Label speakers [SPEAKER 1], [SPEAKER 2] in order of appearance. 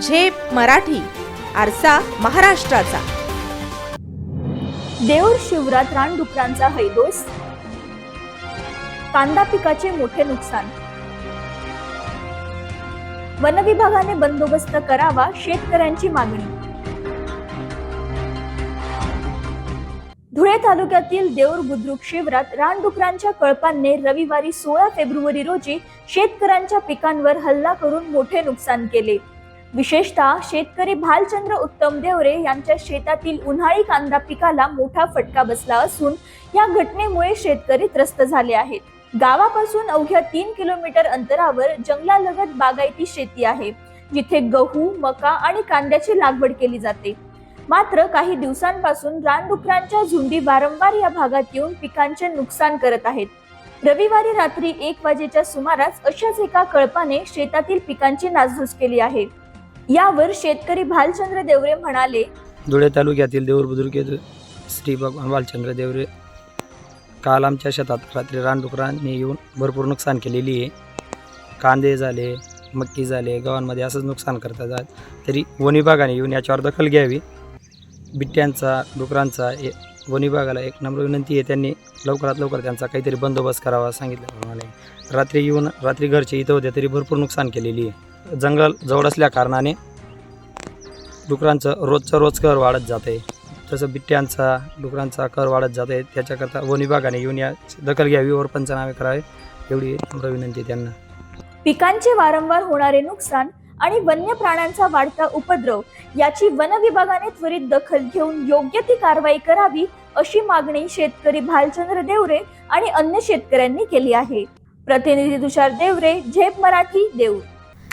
[SPEAKER 1] झेप मराठी आरसा महाराष्ट्राचा.
[SPEAKER 2] देऊर शिवरात रानडुकरांचा हैदोस. कांदा पिकाचे मोठे नुकसान. वन विभागाने बंदोबस्त करावा शेतकऱ्यांची मागणी. धुळे तालुक्यातील देऊर बुद्रुक शिवरात रानडुकरांच्या कळपांनी रविवारी सोळा फेब्रुवारी रोजी शेतकऱ्यांच्या पिकांवर हल्ला करून मोठे नुकसान केले. विशेषतः शेतकरी भालचंद्र उत्तम देवरे यांच्या शेतातील उन्हाळी कांदा पिकाला मोठा फटका बसला असून या घटनेमुळे शेतकरी त्रस्त झाले आहेत. गावापासून अवघ्या तीन किलोमीटर अंतरावर जंगलालगत बागायती शेती आहे जिथे गहू मका आणि कांद्याची लागवड केली जाते. मात्र काही दिवसांपासून रानडुकरांच्या झुंडी वारंवार या भागात येऊन पिकांचे नुकसान करत आहेत. रविवारी रात्री एक वाजेच्या सुमारास अशाच एका कळपाने शेतातील पिकांची नासधूस केली आहे. यावर शेतकरी भालचंद्र देवरे म्हणाले
[SPEAKER 3] धुळे तालुक्यातील देऊर बुद्रुक येथे श्री भगवान बालचंद्र देवरे काल आमच्या शेतात रात्री रानडुकरांनी येऊन भरपूर नुकसान केलेली आहे. कांदे झाले मक्की झाले गव्हांमध्ये असंच नुकसान करतात. तरी वन विभागाने येऊन याच्यावर दखल घ्यावी. बिट्ट्यांचा डुकरांचा वन विभागाला एक नम्र विनंती आहे. त्यांनी लवकरात लवकर त्यांचा काहीतरी बंदोबस्त करावा सांगितलं रात्री येऊन रात्री घरचे इथं होते तरी भरपूर नुकसान केलेली आहे. जंगल जवळ असल्या कारणाने डुकरांचं रोजचं रोज कर वाढत जात. आहे तसं बिट्ट्यांचा डुकरांचा कर वाढत जात. आहे त्याच्याकरता वन विभागाने येऊन या दखल घ्यावी वर पंचनामे करावे एवढी नम्र विनंती त्यांना.
[SPEAKER 2] पिकांचे वारंवार होणारे नुकसान आणि वन्य प्राण्यांचा वाढता उपद्रव याची वन विभागाने त्वरित दखल घेऊन योग्य ती कारवाई करावी अशी मागणी शेतकरी भालचंद्र देवरे आणि अन्य शेतकऱ्यांनी केली आहे. प्रतिनिधी तुषार देवरे झेप मराठी देऊर.